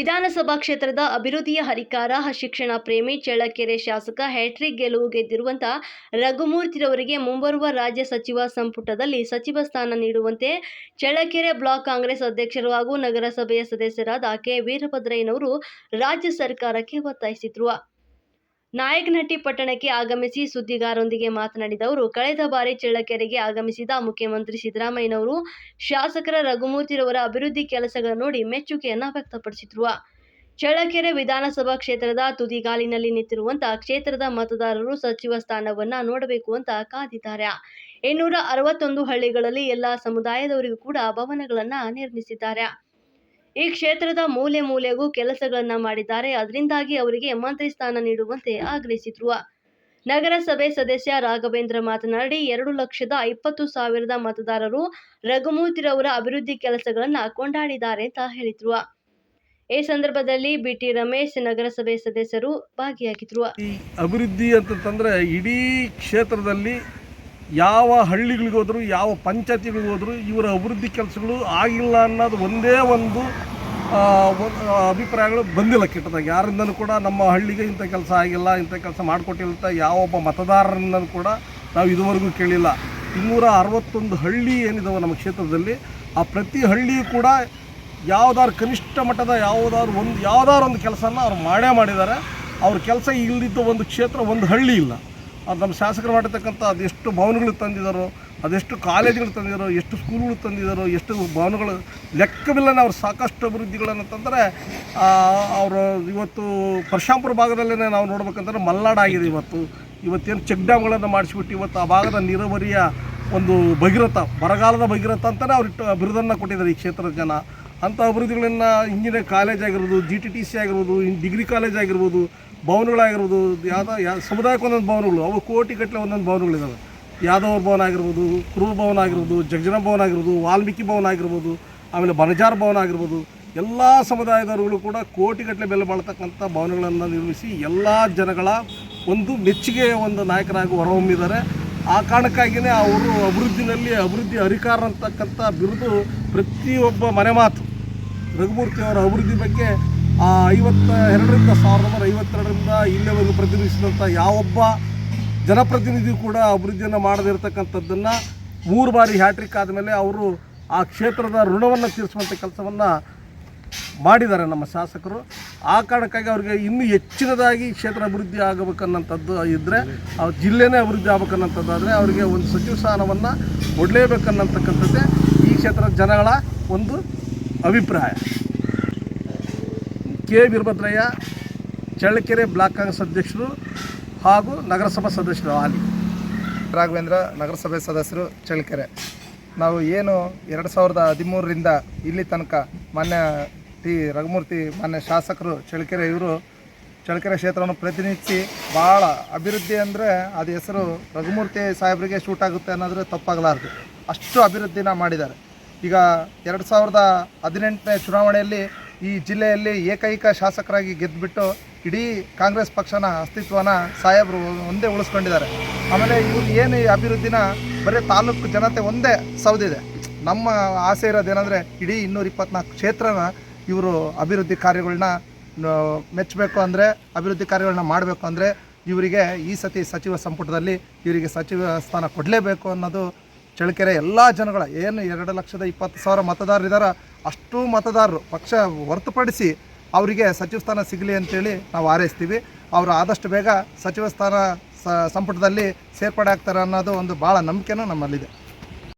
ವಿಧಾನಸಭಾ ಕ್ಷೇತ್ರದ ಅಭಿವೃದ್ಧಿಯ ಹರಿಕಾರ, ಶಿಕ್ಷಣ ಪ್ರೇಮಿ, ಚಳ್ಳಕೆರೆ ಶಾಸಕ, ಹ್ಯಾಟ್ರಿಕ್ ಗೆಲುವು ಗೆದ್ದಿರುವಂತ ರಘುಮೂರ್ತಿರವರಿಗೆ ಮುಂಬರುವ ರಾಜ್ಯ ಸಚಿವ ಸಂಪುಟದಲ್ಲಿ ಸಚಿವ ಸ್ಥಾನ ನೀಡುವಂತೆ ಚಳ್ಳಕೆರೆ ಬ್ಲಾಕ್ ಕಾಂಗ್ರೆಸ್ ಅಧ್ಯಕ್ಷರು ಹಾಗೂ ನಗರಸಭೆಯ ಸದಸ್ಯರಾದ ಕೆ. ವೀರಭದ್ರಯ್ಯನವರು ರಾಜ್ಯ ಸರ್ಕಾರಕ್ಕೆ ಒತ್ತಾಯಿಸಿದ್ರು. ನಾಯಕನಹಟ್ಟಿ ಪಟ್ಟಣಕ್ಕೆ ಆಗಮಿಸಿ ಸುದ್ದಿಗಾರರೊಂದಿಗೆ ಮಾತನಾಡಿದ ಅವರು, ಕಳೆದ ಬಾರಿ ಚಳ್ಳಕೆರೆಗೆ ಆಗಮಿಸಿದ ಮುಖ್ಯಮಂತ್ರಿ ಸಿದ್ದರಾಮಯ್ಯನವರು ಶಾಸಕರ ರಘುಮೂರ್ತಿರವರ ಅಭಿವೃದ್ಧಿ ಕೆಲಸಗಳನ್ನು ನೋಡಿ ಮೆಚ್ಚುಗೆಯನ್ನು ವ್ಯಕ್ತಪಡಿಸಿದ್ರು. ಚಳ್ಳಕೆರೆ ವಿಧಾನಸಭಾ ಕ್ಷೇತ್ರದ ತುದಿಗಾಲಿನಲ್ಲಿ ನಿಂತಿರುವಂತಹ ಕ್ಷೇತ್ರದ ಮತದಾರರು ಸಚಿವ ಸ್ಥಾನವನ್ನ ನೋಡಬೇಕು ಅಂತ ಕಾದಿದ್ದಾರೆ. ಇನ್ನೂರ ಅರವತ್ತೊಂದು ಹಳ್ಳಿಗಳಲ್ಲಿ ಎಲ್ಲಾ ಸಮುದಾಯದವರಿಗೂ ಕೂಡ ಭವನಗಳನ್ನ ನಿರ್ಮಿಸಿದ್ದಾರೆ. ಈ ಕ್ಷೇತ್ರದ ಮೂಲೆ ಮೂಲೆಗೂ ಕೆಲಸಗಳನ್ನ ಮಾಡಿದ್ದಾರೆ. ಅದರಿಂದಾಗಿ ಅವರಿಗೆ ಮಂತ್ರಿ ಸ್ಥಾನ ನೀಡುವಂತೆ ಆಗ್ರಹಿಸಿದ್ರು. ನಗರಸಭೆ ಸದಸ್ಯ ರಾಘವೇಂದ್ರ ಮಾತನಾಡಿ, ಎರಡು ಲಕ್ಷದ ಇಪ್ಪತ್ತು ಸಾವಿರದ ಮತದಾರರು ರಘುಮೂರ್ತಿರವರ ಅಭಿವೃದ್ಧಿ ಕೆಲಸಗಳನ್ನ ಕೊಂಡಾಡಿದ್ದಾರೆ ಅಂತ ಹೇಳಿದ್ರು. ಈ ಸಂದರ್ಭದಲ್ಲಿ ಬಿಟಿ ರಮೇಶ್ ನಗರಸಭೆ ಸದಸ್ಯರು ಭಾಗಿಯಾಗಿದ್ರು. ಅಭಿವೃದ್ಧಿ ಅಂತಂದ್ರೆ ಇಡೀ ಕ್ಷೇತ್ರದಲ್ಲಿ ಯಾವ ಹಳ್ಳಿಗಳಿಗೋದ್ರು ಯಾವ ಪಂಚಾಯತಿಗಳಿಗೋದ್ರು ಇವರ ಅಭಿವೃದ್ಧಿ ಕೆಲಸಗಳು ಆಗಿಲ್ಲ ಅನ್ನೋದು ಒಂದೇ ಒಂದು ಅಭಿಪ್ರಾಯಗಳು ಬಂದಿಲ್ಲ ಕೆಟ್ಟದಾಗ. ಯಾರಿಂದನೂ ಕೂಡ ನಮ್ಮ ಹಳ್ಳಿಗೆ ಇಂಥ ಕೆಲಸ ಆಗಿಲ್ಲ, ಇಂಥ ಕೆಲಸ ಮಾಡಿಕೊಟ್ಟಿಲ್ಲ ಯಾವೊಬ್ಬ ಮತದಾರರಿಂದನೂ ಕೂಡ ನಾವು ಇದುವರೆಗೂ ಕೇಳಿಲ್ಲ. ಇನ್ನೂರ ಅರವತ್ತೊಂದು ಹಳ್ಳಿ ಏನಿದಾವೆ ನಮ್ಮ ಕ್ಷೇತ್ರದಲ್ಲಿ, ಆ ಪ್ರತಿ ಹಳ್ಳಿಯೂ ಕೂಡ ಯಾವುದಾದ್ರು ಕನಿಷ್ಠ ಮಟ್ಟದ ಯಾವುದಾದ್ರು ಒಂದು ಯಾವುದಾದ್ರು ಒಂದು ಕೆಲಸನ ಅವ್ರು ಮಾಡೇ ಮಾಡಿದ್ದಾರೆ. ಅವ್ರ ಕೆಲಸ ಇಲ್ಲದಿದ್ದ ಒಂದು ಕ್ಷೇತ್ರ, ಒಂದು ಹಳ್ಳಿ ಇಲ್ಲ. ಅದು ನಮ್ಮ ಶಾಸಕರು ಮಾಡಿರ್ತಕ್ಕಂಥ ಅದೆಷ್ಟು ಭವನಗಳು ತಂದಿದ್ದಾರೋ, ಅದೆಷ್ಟು ಕಾಲೇಜುಗಳು ತಂದಿದ್ದಾರೋ, ಎಷ್ಟು ಸ್ಕೂಲ್ಗಳು ತಂದಿದ್ದಾರೋ, ಎಷ್ಟು ಭವನಗಳು ಲೆಕ್ಕವಿಲ್ಲ ಅವರು ಸಾಕಷ್ಟು ಅಭಿವೃದ್ಧಿಗಳನ್ನು ತಂದರೆ ಅವರು ಇವತ್ತು ಪರಶಾಂಪುರ ಭಾಗದಲ್ಲೇ ನಾವು ನೋಡ್ಬೇಕಂತಂದ್ರೆ ಮಲ್ನಾಡ ಆಗಿದೆ ಇವತ್ತು. ಇವತ್ತೇನು ಚೆಕ್ ಡ್ಯಾಮ್ಗಳನ್ನು ಮಾಡಿಸ್ಬಿಟ್ಟು ಇವತ್ತು ಆ ಭಾಗದ ನೀರಾವರಿಯ ಒಂದು ಭಗೀರಥ, ಬರಗಾಲದ ಭಗೀರಥ ಅಂತಲೇ ಅವ್ರು ಬಿರುದನ್ನು ಕೊಟ್ಟಿದ್ದಾರೆ ಈ ಕ್ಷೇತ್ರದ ಜನ. ಅಂಥ ಅಭಿವೃದ್ಧಿಗಳನ್ನು ಇಂಜಿನಿಯರ್ ಕಾಲೇಜ್ ಆಗಿರ್ಬೋದು ಜಿ ಟಿ ಟಿ ಸಿ ಆಗಿರ್ಬೋದು ಡಿಗ್ರಿ ಕಾಲೇಜ್ ಆಗಿರ್ಬೋದು ಭವನಗಳಾಗಿರ್ಬೋದು, ಯಾವುದೋ ಯಾ, ಸಮುದಾಯಕ್ಕೆ ಒಂದೊಂದು ಭವನಗಳು, ಅವು ಕೋಟಿ ಗಟ್ಟಲೆ ಒಂದೊಂದು ಭವನಗಳಿದ್ದಾವೆ ಯಾದವ ಭವನ ಆಗಿರ್ಬೋದು ಕ್ರೂರ್ ಭವನ ಆಗಿರ್ಬೋದು, ಜಗಜನ ಭವನ ಆಗಿರ್ಬೋದು, ವಾಲ್ಮೀಕಿ ಭವನ ಆಗಿರ್ಬೋದು, ಆಮೇಲೆ ಬನಜಾರ್ ಭವನ ಆಗಿರ್ಬೋದು, ಎಲ್ಲ ಸಮುದಾಯದವರುಗಳು ಕೂಡ ಕೋಟಿಗಟ್ಟಲೆ ಬೆಲೆ ಬಾಳ್ತಕ್ಕಂಥ ಭವನಗಳನ್ನು ನಿರ್ಮಿಸಿ ಎಲ್ಲ ಜನಗಳ ಒಂದು ಮೆಚ್ಚುಗೆ ಒಂದು ನಾಯಕರಾಗಿ ಹೊರಹೊಮ್ಮಿದ್ದಾರೆ. ಆ ಕಾರಣಕ್ಕಾಗಿಯೇ ಅವರು ಅಭಿವೃದ್ಧಿನಲ್ಲಿ ಅಭಿವೃದ್ಧಿ ಅಧಿಕಾರ ಅಂತಕ್ಕಂಥ ಬಿರುದು ಪ್ರತಿಯೊಬ್ಬ ಮನೆ ಮಾತು. ರಘುಮೂರ್ತಿ ಅವರ ಅಭಿವೃದ್ಧಿ ಬಗ್ಗೆ ಐವತ್ತ ಎರಡರಿಂದ ಸಾವಿರದ ಒಂಬೈನೂರ ಐವತ್ತೆರಡರಿಂದ ಇಲ್ಲಿವರೆಗೂ ಪ್ರತಿನಿಧಿಸಿದಂಥ ಯಾವೊಬ್ಬ ಜನಪ್ರತಿನಿಧಿ ಕೂಡ ಅಭಿವೃದ್ಧಿಯನ್ನು ಮಾಡದಿರ್ತಕ್ಕಂಥದ್ದನ್ನು ಮೂರು ಬಾರಿ ಹ್ಯಾಟ್ರಿಕ್ ಆದಮೇಲೆ ಅವರು ಆ ಕ್ಷೇತ್ರದ ಋಣವನ್ನು ತೀರಿಸುವಂಥ ಕೆಲಸವನ್ನು ಮಾಡಿದ್ದಾರೆ ನಮ್ಮ ಶಾಸಕರು. ಆ ಕಾರಣಕ್ಕಾಗಿ ಅವ್ರಿಗೆ ಇನ್ನೂ ಹೆಚ್ಚಿನದಾಗಿ ಕ್ಷೇತ್ರ ಅಭಿವೃದ್ಧಿ ಆಗಬೇಕನ್ನಂಥದ್ದು ಇದ್ದರೆ ಆ ಜಿಲ್ಲೆನೇ ಅಭಿವೃದ್ಧಿ ಆಗಬೇಕನ್ನಂಥದ್ದಾದರೆ ಅವರಿಗೆ ಒಂದು ಸಚಿವ ಸ್ಥಾನವನ್ನು ಕೊಡಲೇಬೇಕನ್ನತಕ್ಕಂಥದ್ದೇ ಈ ಕ್ಷೇತ್ರದ ಜನಗಳ ಒಂದು ಅಭಿಪ್ರಾಯ. ಕೆ ವೀರಭದ್ರಯ್ಯ ಚಳ್ಳಕೆರೆ ಬ್ಲಾಕ್ ಕಾಂಗ್ರೆಸ್ ಅಧ್ಯಕ್ಷರು ಹಾಗೂ ನಗರಸಭಾ ಸದಸ್ಯರು ಹಾಲಿ ರಾಘವೇಂದ್ರ, ನಗರಸಭೆ ಸದಸ್ಯರು ಚಳ್ಳಕೆರೆ. ನಾವು ಏನು ಎರಡು ಸಾವಿರದ ಹದಿಮೂರರಿಂದ ಇಲ್ಲಿ ತನಕ ಮಾನ್ಯ ಟಿ. ರಘುಮೂರ್ತಿ, ಮಾನ್ಯ ಶಾಸಕರು ಚಳ್ಳಕೆರೆ ಇವರು ಚಳ್ಳಕೆರೆ ಕ್ಷೇತ್ರವನ್ನು ಪ್ರತಿನಿಧಿಸಿ ಭಾಳ ಅಭಿವೃದ್ಧಿ ಅಂದರೆ ಅದು ಹೆಸರು ರಘುಮೂರ್ತಿ ಸಾಹೇಬರಿಗೆ ಶೂಟ್ ಆಗುತ್ತೆ ಅನ್ನೋದ್ರೆ ತಪ್ಪಾಗಲಾರದು. ಅಷ್ಟು ಅಭಿವೃದ್ಧಿನ ಮಾಡಿದ್ದಾರೆ. ಈಗ ಎರಡು ಸಾವಿರದ ಹದಿನೆಂಟನೇ ಚುನಾವಣೆಯಲ್ಲಿ ಈ ಜಿಲ್ಲೆಯಲ್ಲಿ ಏಕೈಕ ಶಾಸಕರಾಗಿ ಗೆದ್ದುಬಿಟ್ಟು ಇಡೀ ಕಾಂಗ್ರೆಸ್ ಪಕ್ಷನ ಅಸ್ತಿತ್ವನ ಸಾಹೇಬರು ಒಂದೇ ಉಳಿಸ್ಕೊಂಡಿದ್ದಾರೆ. ಆಮೇಲೆ ಇವ್ರು ಏನು ಈ ಅಭಿವೃದ್ಧಿನ ಬರೀ ತಾಲೂಕು ಜನತೆ ಒಂದೇ ಸೌದಿದೆ ನಮ್ಮ ಆಸೆ ಇರೋದೇನೆಂದರೆ ಇಡೀ ಇನ್ನೂರ ಇಪ್ಪತ್ನಾಲ್ಕು ಕ್ಷೇತ್ರನ ಇವರು ಅಭಿವೃದ್ಧಿ ಕಾರ್ಯಗಳನ್ನ ಮೆಚ್ಚಬೇಕು ಅಂದರೆ, ಅಭಿವೃದ್ಧಿ ಕಾರ್ಯಗಳನ್ನ ಮಾಡಬೇಕು ಅಂದರೆ ಇವರಿಗೆ ಈ ಸತಿ ಸಚಿವ ಸಂಪುಟದಲ್ಲಿ ಇವರಿಗೆ ಸಚಿವ ಸ್ಥಾನ ಕೊಡಲೇಬೇಕು ಅನ್ನೋದು ಚಳ್ಳಕೆರೆ ಎಲ್ಲ ಜನಗಳ ಏನು ಎರಡು ಲಕ್ಷದ ಇಪ್ಪತ್ತು ಸಾವಿರ ಮತದಾರರಿದ್ದಾರೆ ಅಷ್ಟು ಮತದಾರರು ಪಕ್ಷ ಹೊರತುಪಡಿಸಿ ಅವರಿಗೆ ಸಚಿವ ಸ್ಥಾನ ಸಿಗಲಿ ಅಂತೇಳಿ ನಾವು ಹಾರೈಸ್ತೀವಿ. ಅವರು ಆದಷ್ಟು ಬೇಗ ಸಚಿವ ಸ್ಥಾನ ಸಂಪುಟದಲ್ಲಿ ಸೇರ್ಪಡೆ ಆಗ್ತಾರೆ ಅನ್ನೋದು ಒಂದು ಭಾಳ ನಂಬಿಕೆನೂ ನಮ್ಮಲ್ಲಿದೆ.